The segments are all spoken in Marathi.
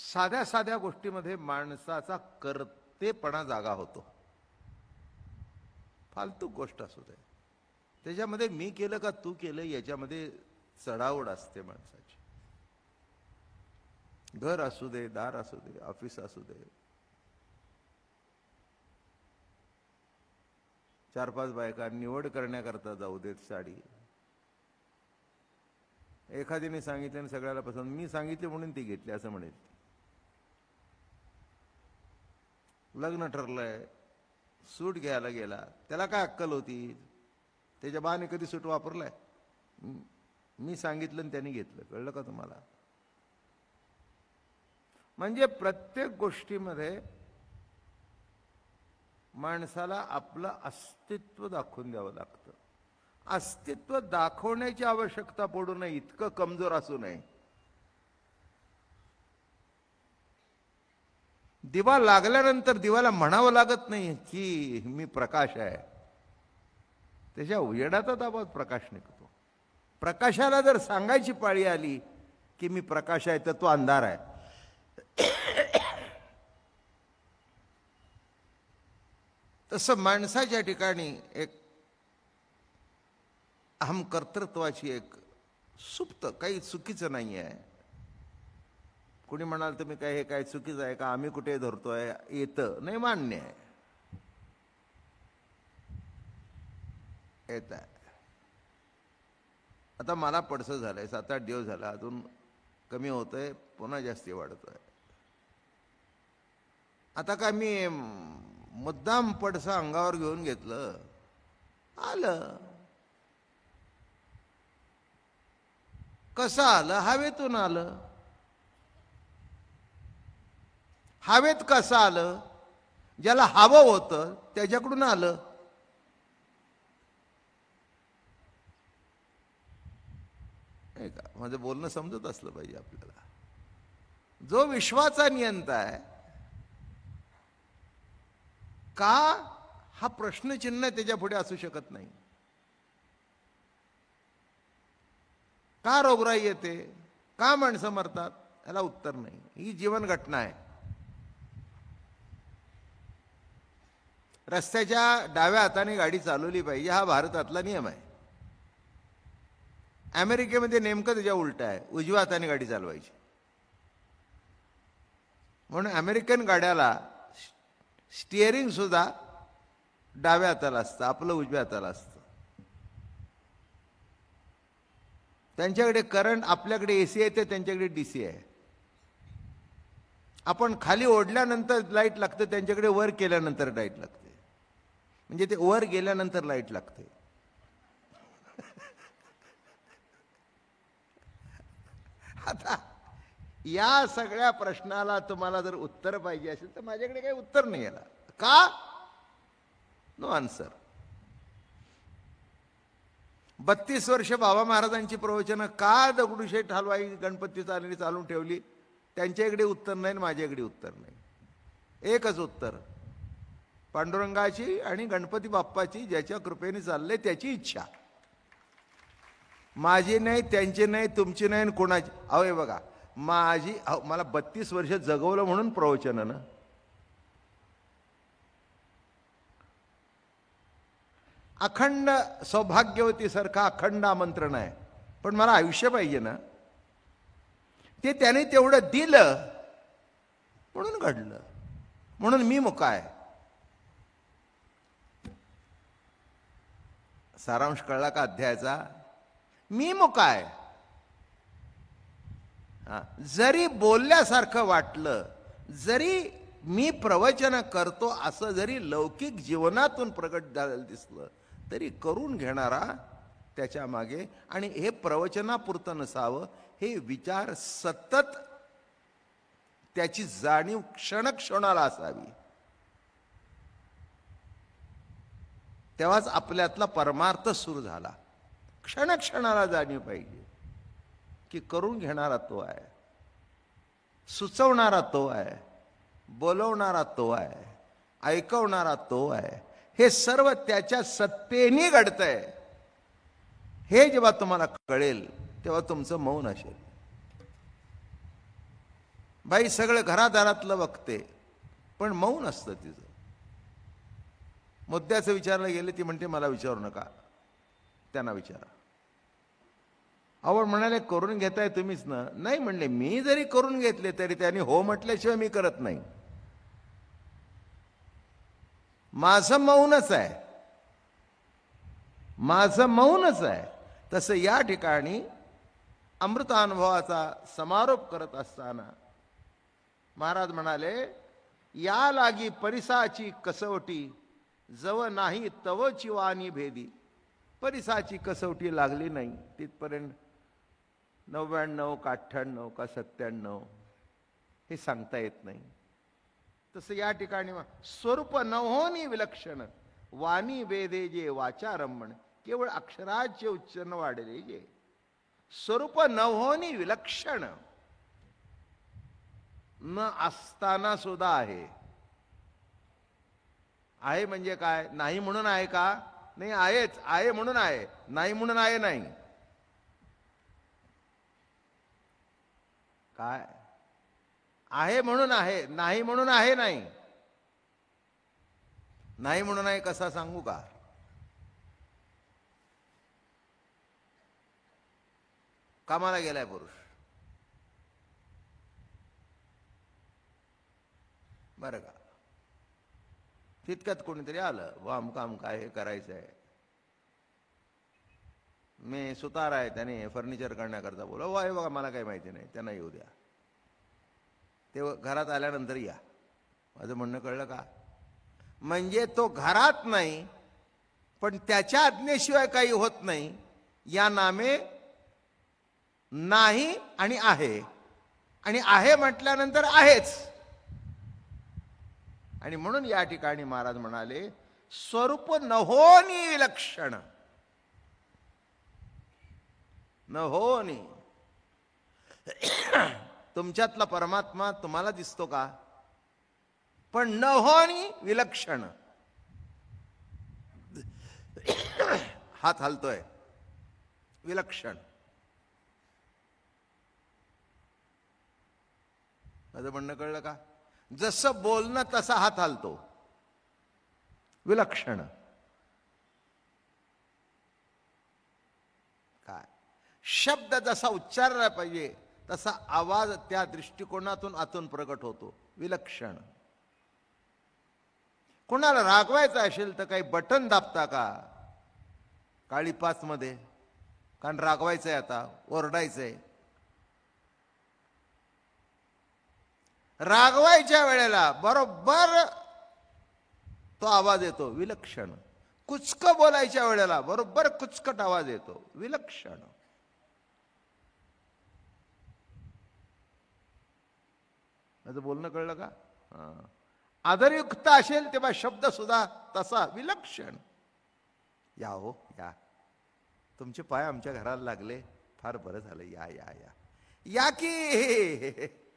साध्या साध्या गोष्टीमध्ये माणसाचा करतेपणा जागा होतो. फालतू गोष्ट असू दे. त्याच्यामध्ये मी केलं का तू केलं याच्यामध्ये चढावड असते माणसाची. घर असू दे दार असू दे ऑफिस असू दे. चार पाच बायका निवड करण्याकरता जाऊ देत साडी. एखादीने सांगितलं आणि सगळ्याला पसंत मी सांगितले म्हणून ती घेतली असं म्हणेल. लग्न ठरलंय सूट घ्यायला गेला त्याला काय अक्कल होती? त्याच्या बाने कधी सूट वापरलाय? मी सांगितलं आणि त्यांनी घेतलं. कळलं का तुम्हाला? म्हणजे प्रत्येक गोष्टीमध्ये माणसाला आपलं अस्तित्व दाखवून द्यावं लागतं. अस्तित्व दाखवण्याची आवश्यकता पडू नये इतकं कमजोर असू नये. दिवा लागल्यानंतर दिवाला म्हणावं लागत नाही की मी प्रकाश आहे. त्याच्या उजेडातच आवाज प्रकाश निघतो. प्रकाशाला जर सांगायची पाळी आली की मी प्रकाश आहे तर तो अंधार आहे. तसं माणसाच्या ठिकाणी एक अहम कर्तृत्वाची एक सुप्त काही चुकीचं नाही आहे कुणी म्हणाल तुम्ही काय हे काय चुकीचं आहे का? आम्ही कुठे धरतोय? येतं. नाही मान्य आहे. येत आहे. आता मला पडसं झालंय सात आठ दिवस झाला अजून कमी होतंय पुन्हा जास्ती वाढतोय. आता काय मी मुद्दाम पडसं अंगावर घेऊन घेतलं आलं. कसं आलं? हवेतून आलं. हवेत कसं आलं? ज्याला हवं होतं त्याच्याकडून आलं. का? माझं बोलणं समजत असलं पाहिजे आपल्याला. जो विश्वाचा नियंता आहे का हा प्रश्नचिन्ह त्याच्या पुढे असू शकत नाही? का रोगराई येते? का माणसं मरतात? याला उत्तर नाही. ही जीवन घटना आहे. रस्त्याच्या डाव्या हाताने गाडी चालवली पाहिजे. हा भारतातला नियम आहे. अमेरिकेमध्ये नेमकं त्याच्या उलट आहे. उजव्या हाताने गाडी चालवायची. म्हणून अमेरिकन गाड्याला स्टिअरिंग सुद्धा डाव्या हाताला असतं. आपलं उजव्या हाताला असतं. त्यांच्याकडे करंट आपल्याकडे ए सी आहे तर त्यांच्याकडे डी सी आहे. आपण खाली ओढल्यानंतर लाइट लागतं त्यांच्याकडे वर केल्यानंतर लाइट लागते. म्हणजे ते वर गेल्यानंतर लाइट लागते. आता या सगळ्या प्रश्नाला तुम्हाला जर उत्तर पाहिजे असेल तर माझ्याकडे काही उत्तर नाही याला. का? नो आन्सर बत्तीस वर्ष बाबा महाराजांची प्रवचनं का दगडूशेठ हलवाई गणपती चालणी चालून ठेवली? त्यांच्याकडे उत्तर नाही आणि माझ्याकडे उत्तर नाही. एकच उत्तर. पांडुरंगाची आणि गणपती बाप्पाची ज्याच्या कृपेने चालले त्याची इच्छा. माझी नाही त्यांची नाही तुमची नाही आणि कोणाची. अहो हे बघा माझी मला बत्तीस वर्ष जगवलं म्हणून प्रवचन ना. अखंड सौभाग्यवतीसारखा अखंड आमंत्रण आहे. पण मला आयुष्य पाहिजे ना. ते त्याने तेवढं दिलं म्हणून घडलं. म्हणून मी मुका आहे. सारांश कळला का अध्यायाचा? मी मग काय हा, जरी बोलल्यासारखं वाटलं जरी मी प्रवचन करतो असं जरी लौकिक जीवनातून प्रगट झालेलं दिसलं तरी करून घेणारा त्याच्यामागे आणि हे प्रवचनापुरतं नसावं हे विचार सतत त्याची जाणीव क्षणक्षणाला असावी. तेव्हाच आपल्यातला परमार्थ सुरू झाला. क्षणक्षणाला जाणीव पाहिजे. की करून घेणारा तो आहे. सुचवणारा तो आहे. बोलवणारा तो आहे. ऐकवणारा तो आहे. हे सर्व त्याच्या सत्तेने घडतंय. हे जेव्हा तुम्हाला कळेल तेव्हा तुमचं मौन असेल. बाई सगळं घरादारातलं बघते पण मौन असतं तिचं. मुद्द्याचं विचारलं गेले ती म्हणते मला विचारू नका. त्यांना विचारा. आवड म्हणाले करून घेताय तुम्हीच ना. नाही म्हणले मी जरी करून घेतले तरी त्यांनी हो म्हटल्याशिवाय मी करत नाही. माझं मौनच आहे. माझं मौनच आहे. तसं या ठिकाणी अमृतानुभवाचा समारोप करत असताना महाराज म्हणाले या लागी परिसाची कसवटी जव नाही तवची चिवानी भेदी. परिसाची कसवटी लागली नाही. तिथपर्यंत नव्याण्णव का अठ्ठ्याण्णव का सत्त्याण्णव हे सांगता येत नाही. तसं या ठिकाणी स्वरूप नवोनी विलक्षण. वाणी वेदे जे वाचारंभण केवळ अक्षराचे उच्चारण वाढले जे. स्वरूप नवोनी विलक्षण. न असताना सुद्धा आहे. आहे म्हणजे काय? नाही म्हणून आहे का? नाही आहेच. आहे म्हणून आहे. नाही म्हणून आहे नाही. काय? आहे म्हणून आहे. नाही म्हणून आहे नाही. नाही म्हणून आहे कसा सांगू का? कामाला गेलाय पुरुष. बरं का. तितक्यात कोणीतरी आलं वामकाम काय हे करायचं आहे? मी सुतार आहे त्याने फर्निचर करण्याकरता बोला वा हे बघा मला काही माहिती नाही त्यांना येऊ द्या. ते घरात आल्यानंतर या. माझं म्हणणं कळलं का? म्हणजे तो घरात नाही पण त्याच्या आज्ञेशिवाय काही होत नाही. या नामे नाही आणि आहे. आणि आहे म्हटल्यानंतर आहेच. आणि म्हणून या ठिकाणी महाराज म्हणाले स्वरूप नहोनी विलक्षण नहोनी तुमच्यातला परमात्मा तुम्हाला दिसतो का? पण नहोनी विलक्षण. हात हलतोय. विलक्षण. माझं म्हणणं कळलं का? जसं बोलणं तसा हात हालतो. विलक्षण. काय? शब्द जसा उच्चारला पाहिजे तसा आवाज त्या दृष्टिकोनातून आतून प्रकट होतो. विलक्षण. कोणाला रागवायचं असेल तर काही बटन दाबता का? काळी पाच मध्ये कारण आहे आता ओरडायचंय. रागवायच्या वेळेला बरोबर तो आवाज येतो विलक्षण. कुचक बोलायच्या वेळेला बरोबर कुचकट आवाज येतो विलक्षण. माझं बोलणं कळलं का? आदरयुक्त असेल तेव्हा शब्द सुद्धा तसा विलक्षण. या हो या. तुमचे पाय आमच्या घराला लागले फार बरं झालं. या या या. या की?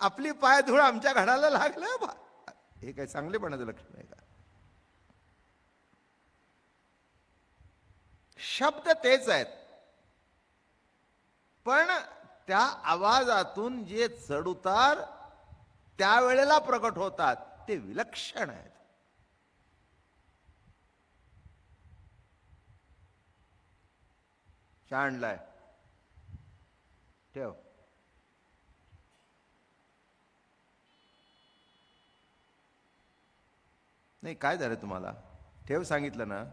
आपली पाय धूळ आमच्या घडाला लागलं बा. हे काय चांगलेपणाचं लक्षण आहे का? शब्द तेच आहेत. पण त्या आवाजातून जे चढउतार त्यावेळेला प्रकट होतात ते विलक्षण आहेत. आणलाय ठेव. नाही काय झालं तुम्हाला? ठेव सांगितलं ना.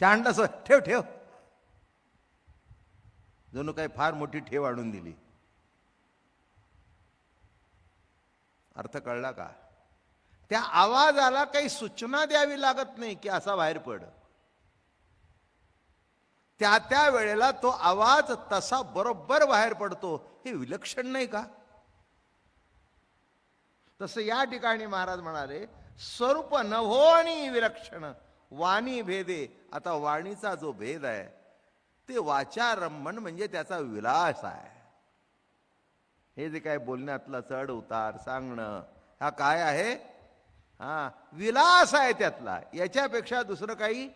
चांडा सर ठेव ठेव. जणू काही फार मोठी ठेव आणून दिली. अर्थ कळला का? त्या आवाजाला काही सूचना द्यावी लागत नाही की असा बाहेर पड. त्या त्या वेळेला तो आवाज तसा बरोबर बाहेर पडतो हे विलक्षण नाही का? तसं या ठिकाणी महाराज म्हणाले स्वरूप नभोनी विलक्षण वाणी भेदे. आता वाणीचा जो भेद आहे ते वाचारंभण म्हणजे त्याचा विलास आहे. हे जे काय बोलण्यातला चढ उतार सांगणं हा काय आहे? हा विलास आहे त्यातला. याच्यापेक्षा दुसरं काही?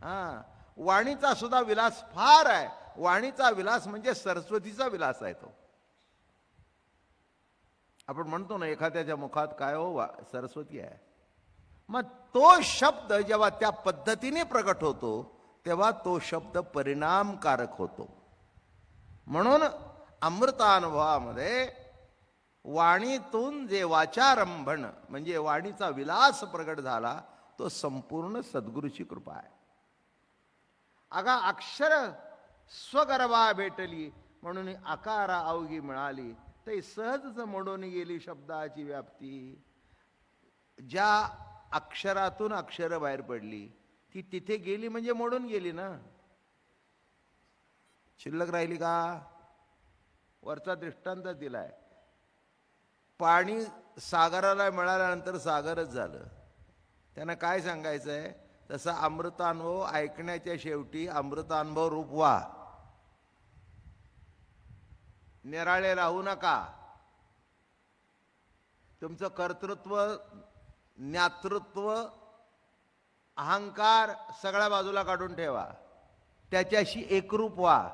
हा वाणीचा सुद्धा विलास फार आहे. वाणीचा विलास म्हणजे सरस्वतीचा विलास आहे तो. आपण म्हणतो ना एखाद्याच्या मुखात काय हो वा सरस्वती आहे. मग तो शब्द जेव्हा त्या पद्धतीने प्रकट होतो तेव्हा तो शब्द परिणामकारक होतो. म्हणून अमृतानुभवामध्ये वाणीतून जे वाचारंभण म्हणजे वाणीचा विलास प्रकट झाला तो संपूर्ण सद्गुरूची कृपा आहे. अगा अक्षर स्वगर्भा भेटली म्हणून आकारा अवघी मिळाली ते सहजच मोडून गेली शब्दाची व्याप्ती. ज्या अक्षरातून अक्षर बाहेर पडली ती तिथे गेली म्हणजे मोडून गेली ना. शिल्लक राहिली का? वरचा दृष्टांत दिलाय. पाणी सागराला मिळाल्यानंतर सागरच झालं. त्यांना काय सांगायचं आहे तसा अमृतानुभव ऐकण्याच्या शेवटी अमृतानुभव रूप व्हा. निराळे राहू नका. तुमचं कर्तृत्व ज्ञातृत्व अहंकार सगळ्या बाजूला काढून ठेवा. त्याच्याशी एकरूप व्हा.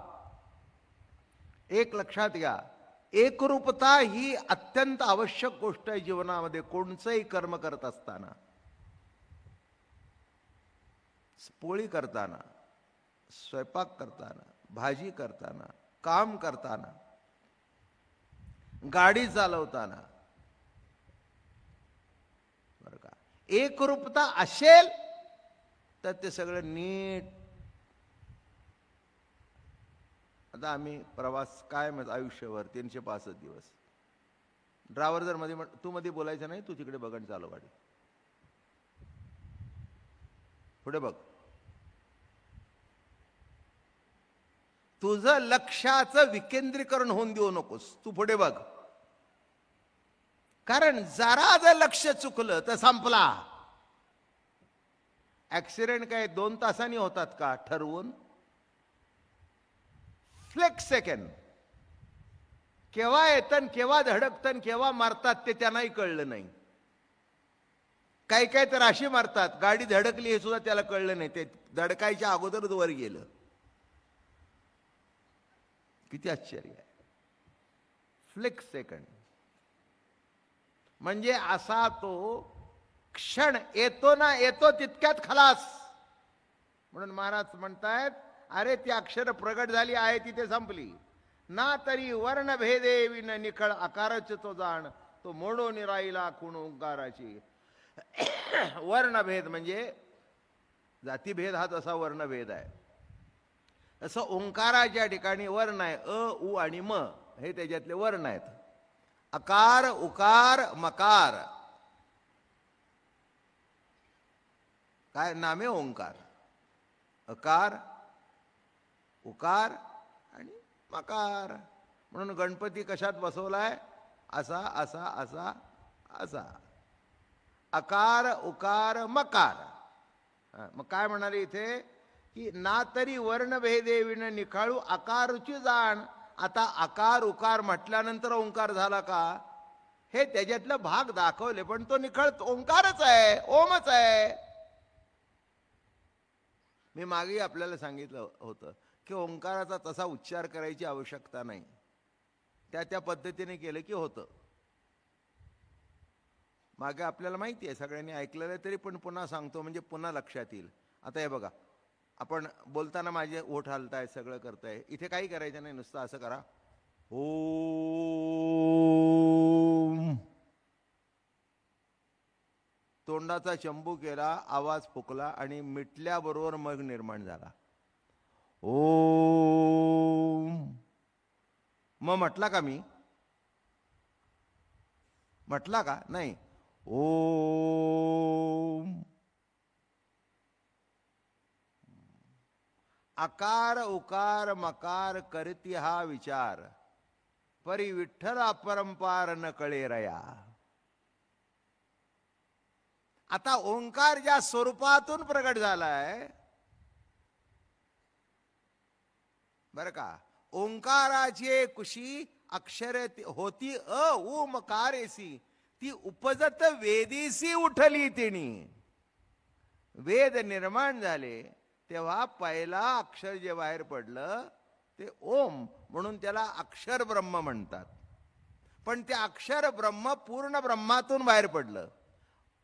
एक लक्षात घ्या. एकरूपता ही अत्यंत आवश्यक गोष्ट आहे जीवनामध्ये कोणचंही कर्म करत असताना. पोळी करताना स्वयंपाक करताना भाजी करताना काम करताना गाडी चालवताना. बरं का? एकरूपता असेल तर ते सगळं नीट. आता आम्ही प्रवास काय म्हणतो आयुष्यभर तीनशे पासष्ट दिवस. ड्रायव्हर जर मध्ये म्हण- तू मध्ये बोलायचं नाही तू तिकडे बघण चालू गाडी. पुढे बघ. तुझं लक्षाचं विकेंद्रीकरण होऊन देऊ नकोस. तू पुढे बघ. कारण जरा जर लक्ष चुकलं तर संपला. ऍक्सिडेंट काय दोन तासांनी होतात का? ठरवून. फ्लेक्स सेकंड केव्हा येतन केव्हा धडकतन केव्हा मारतात ते त्यांनाही कळलं नाही. काही काही तर अशी मारतात. गाडी धडकली हे सुद्धा त्याला कळलं नाही. ते धडकायच्या अगोदरच वर गेलं. किती आश्चर्य आहे. फ्लिक्स सेकंड म्हणजे असा तो क्षण येतो ना येतो तितक्यात खलास. म्हणून महाराज म्हणतायत अरे ती अक्षर प्रगट झाली आहे तिथे संपली. ना तरी वर्णभेदे विन निखळ आकारच तो जाण तो मोडून राहिला कुण ओंकाराची वर्णभेद म्हणजे जातीभेद हा तसा वर्णभेद आहे. असं ओंकाराच्या ठिकाणी वर्ण आहे अ उ आणि म हे त्याच्यातले वर्ण आहेत अकार उकार मकार. काय नामे ओंकार? अकार उकार आणि मकार. म्हणून गणपती कशात बसवलाय? असा असा असा असा. अकार उकार मकार. मग काय म्हणाले इथे? की ना तरी वर्णभेदे विण निखाळू आकारूची जाण. आता आकार उकार म्हटल्यानंतर ओंकार झाला का? हे त्याच्यातलं भाग दाखवले पण तो निखळ ओंकारच आहे ओमच आहे. मी मागे आपल्याला सांगितलं होतं की ओंकाराचा तसा उच्चार करायची आवश्यकता नाही. त्या त्या पद्धतीने केलं की होतं. मागे आपल्याला माहिती आहे सगळ्यांनी ऐकलेलं तरी पण पुन्हा सांगतो म्हणजे पुन्हा लक्षात येईल. आता हे बघा आपण बोलताना माझे ओठ हलताय सगळं करताय. इथे काही करायचं नाही नुसतं असं करा. ओम. तोंडाचा चंबू केला आवाज फुकला आणि मिटल्याबरोबर मग निर्माण झाला. ओम. मग म्हटला का मी? म्हटला का? नाही. ओम. आकार उकार मकार करती हा विचार. परी विठ्ठल अपरंपार न कळे रया. आता ओंकार ज्या स्वरूपातून प्रगट झालाय बर का ओंकाराची कुशी अक्षर होती अ उ मकारेसी ती उपजत वेदीसी उठली तिणी वेद निर्माण झाले. तेव्हा पहिला अक्षर जे बाहेर पडलं ते ओम म्हणून त्याला अक्षर ब्रह्म म्हणतात. पण ते अक्षर ब्रह्म पूर्ण ब्रह्मातून बाहेर पडलं.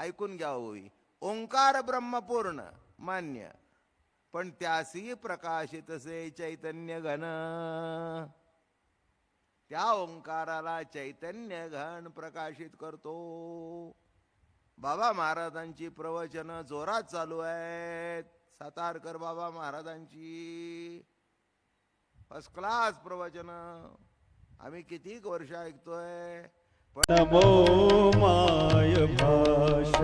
ऐकून घ्या होई ओंकार ब्रह्म पूर्ण मान्य. पण त्यासी प्रकाशित से चैतन्य घन. त्या ओंकाराला चैतन्य घन प्रकाशित करतो. बाबा महाराजांची प्रवचन जोरात चालू आहेत. सातारकर बाबा महाराजांची फर्स्ट क्लास प्रवचन. आम्ही कितीक वर्ष ऐकतोय? पण माय भाषा.